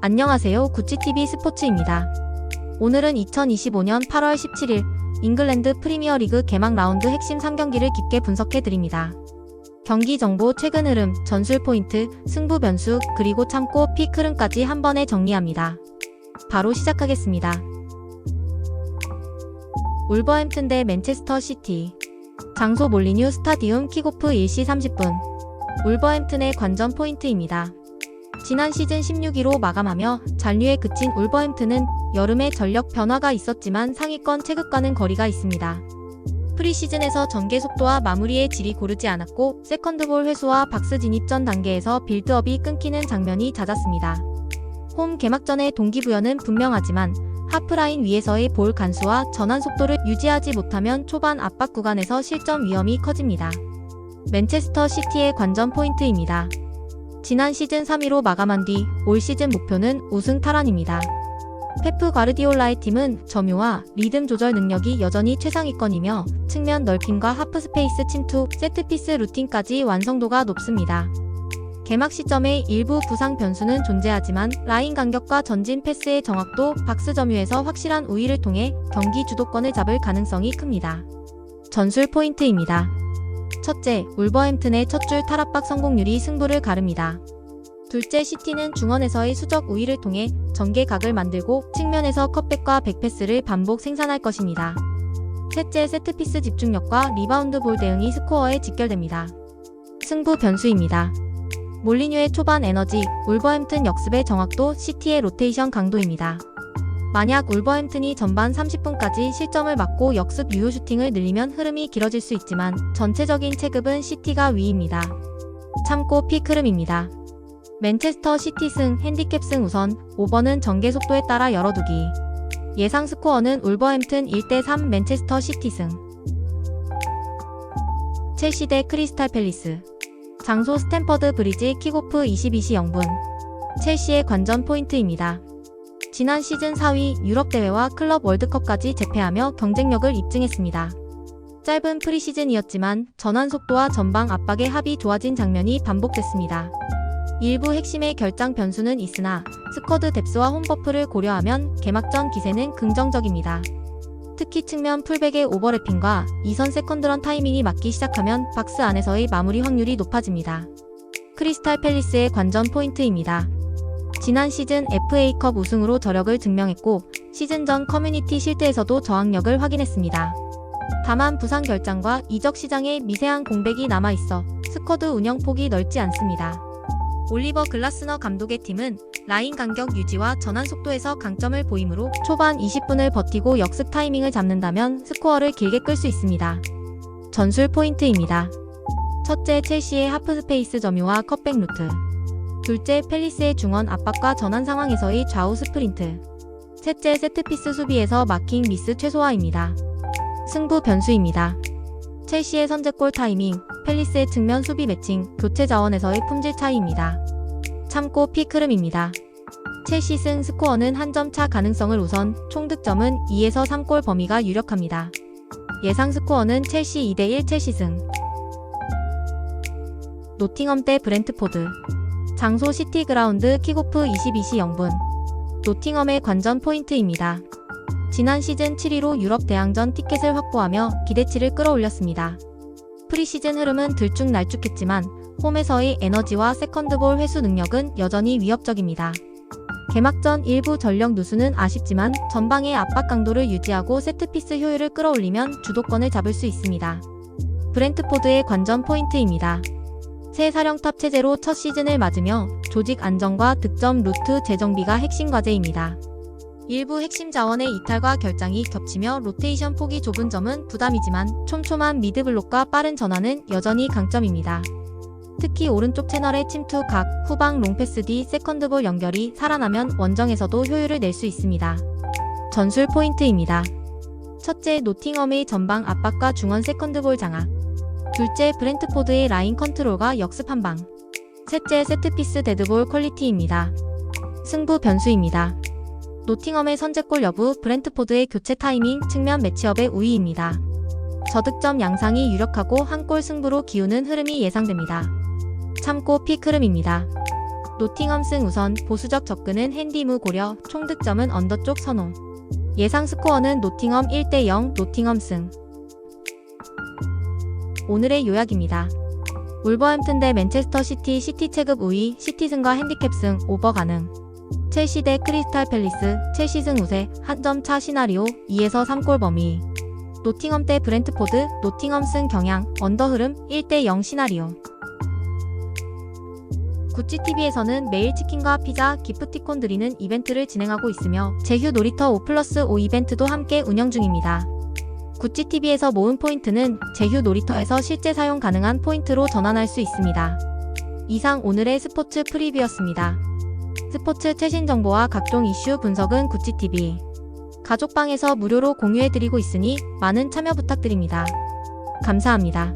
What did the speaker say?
안녕하세요. 구찌TV 스포츠입니다. 오늘은 2025년 8월 17일 잉글랜드 프리미어리그 개막 라운드 핵심 3경기를 깊게 분석해 드립니다. 경기 정보, 최근 흐름, 전술 포인트, 승부 변수, 그리고 참고 픽 흐름까지 한 번에 정리합니다. 바로 시작하겠습니다. 울버햄튼 대 맨체스터 시티. 장소 몰리뉴 스타디움 킥오프 1시 30분. 울버햄튼의 관전 포인트입니다. 지난 시즌 16위로 마감하며 잔류에 그친 울버햄튼은 여름에 전력 변화가 있었지만 상위권 체급과는 거리가 있습니다. 프리시즌에서 전개 속도와 마무리의 질이 고르지 않았고 세컨드볼 회수와 박스 진입 전 단계에서 빌드업이 끊기는 장면이 잦았습니다. 홈 개막전의 동기부여는 분명하지만 하프라인 위에서의 볼 간수와 전환 속도를 유지하지 못하면 초반 압박 구간에서 실점 위험이 커집니다. 맨체스터 시티의 관전 포인트입니다. 지난 시즌 3위로 마감한 뒤 올 시즌 목표는 우승 탈환입니다. 페프 과르디올라의 팀은 점유와 리듬 조절 능력이 여전히 최상위권이며 측면 넓힘과 하프 스페이스 침투, 세트피스 루틴까지 완성도가 높습니다. 개막 시점에 일부 부상 변수는 존재하지만 라인 간격과 전진 패스의 정확도, 박스 점유에서 확실한 우위를 통해 경기 주도권을 잡을 가능성이 큽니다. 전술 포인트입니다. 첫째, 울버햄튼의 첫 줄 탈압박 성공률이 승부를 가릅니다. 둘째, 시티는 중원에서의 수적 우위를 통해 전개각을 만들고 측면에서 컷백과 백패스를 반복 생산할 것입니다. 셋째, 세트피스 집중력과 리바운드 볼 대응이 스코어에 직결됩니다. 승부 변수입니다. 몰리뉴의 초반 에너지, 울버햄튼 역습의 정확도, 시티의 로테이션 강도입니다. 만약 울버햄튼이 전반 30분까지 실점을 막고 역습 유효 슈팅을 늘리면 흐름이 길어질 수 있지만 전체적인 체급은 시티가 위입니다. 참고 픽 흐름입니다. 맨체스터 시티 승, 핸디캡 승 우선, 5번은 전개 속도에 따라 열어두기. 예상 스코어는 울버햄튼 1대3 맨체스터 시티 승. 첼시 대 크리스탈 팰리스. 장소 스탠퍼드 브리지 킥오프 22시 0분. 첼시의 관전 포인트입니다. 지난 시즌 4위 유럽 대회와 클럽 월드컵까지 재패하며 경쟁력을 입증했습니다. 짧은 프리시즌이었지만 전환 속도와 전방 압박의 합이 좋아진 장면이 반복됐습니다. 일부 핵심의 결장 변수는 있으나 스쿼드 뎁스와 홈버프를 고려하면 개막전 기세는 긍정적입니다. 특히 측면 풀백의 오버래핑과 이선 세컨드런 타이밍이 맞기 시작하면 박스 안에서의 마무리 확률이 높아집니다. 크리스탈 팰리스의 관전 포인트입니다. 지난 시즌 FA컵 우승으로 저력을 증명했고 시즌 전 커뮤니티 실드에서도 저항력을 확인했습니다. 다만 부상 결장과 이적 시장에 미세한 공백이 남아 있어 스쿼드 운영 폭이 넓지 않습니다. 올리버 글라스너 감독의 팀은 라인 간격 유지와 전환 속도에서 강점을 보이므로 초반 20분을 버티고 역습 타이밍을 잡는다면 스코어를 길게 끌 수 있습니다. 전술 포인트입니다. 첫째 첼시의 하프 스페이스 점유와 컷백 루트. 둘째 팰리스의 중원 압박과 전환 상황에서의 좌우 스프린트. 셋째 세트피스 수비에서 마킹 미스 최소화입니다. 승부 변수입니다. 첼시의 선제골 타이밍, 팰리스의 측면 수비 매칭, 교체 자원에서의 품질 차이입니다. 참고 픽 흐름입니다. 첼시 승 스코어는 한 점 차 가능성을 우선, 총 득점은 2에서 3골 범위가 유력합니다. 예상 스코어는 첼시 2대1 첼시 승. 노팅엄 대 브렌트포드. 장소 시티 그라운드 킥오프 22시 0분. 노팅엄의 관전 포인트입니다. 지난 시즌 7위로 유럽 대항전 티켓을 확보하며 기대치를 끌어올렸습니다. 프리시즌 흐름은 들쭉날쭉했지만 홈에서의 에너지와 세컨드볼 회수 능력은 여전히 위협적입니다. 개막전 일부 전력 누수는 아쉽지만 전방의 압박 강도를 유지하고 세트피스 효율을 끌어올리면 주도권을 잡을 수 있습니다. 브렌트포드의 관전 포인트입니다. 새 사령탑 체제로 첫 시즌을 맞으며 조직 안정과 득점 루트 재정비가 핵심 과제입니다. 일부 핵심 자원의 이탈과 결장이 겹치며 로테이션 폭이 좁은 점은 부담이지만 촘촘한 미드블록과 빠른 전환은 여전히 강점입니다. 특히 오른쪽 채널의 침투 각, 후방 롱패스 뒤 세컨드볼 연결이 살아나면 원정에서도 효율을 낼 수 있습니다. 전술 포인트입니다. 첫째, 노팅엄의 전방 압박과 중원 세컨드볼 장악. 둘째, 브렌트포드의 라인 컨트롤과 역습 한 방. 셋째, 세트피스 데드볼 퀄리티입니다. 승부 변수입니다. 노팅엄의 선제골 여부, 브렌트포드의 교체 타이밍, 측면 매치업의 우위입니다. 저득점 양상이 유력하고 한 골 승부로 기우는 흐름이 예상됩니다. 참고 픽 흐름입니다. 노팅엄 승 우선, 보수적 접근은 핸디무 고려, 총 득점은 언더 쪽 선호. 예상 스코어는 노팅엄 1대0, 노팅엄 승. 오늘의 요약입니다. 울버햄튼 대 맨체스터 시티 시티 체급 우위, 시티 승과 핸디캡 승, 오버 가능. 첼시 대 크리스탈 팰리스, 첼시 승 우세, 한 점 차 시나리오, 2에서 3골 범위. 노팅엄 대 브렌트포드, 노팅엄 승 경향, 언더 흐름, 1대0 시나리오. 구찌TV에서는 매일 치킨과 피자, 기프티콘 드리는 이벤트를 진행하고 있으며 제휴 놀이터 5 플러스 5 이벤트도 함께 운영 중입니다. 구찌TV에서 모은 포인트는 제휴 놀이터에서 실제 사용 가능한 포인트로 전환할 수 있습니다. 이상 오늘의 스포츠 프리뷰였습니다. 스포츠 최신 정보와 각종 이슈 분석은 구찌TV 가족방에서 무료로 공유해드리고 있으니 많은 참여 부탁드립니다. 감사합니다.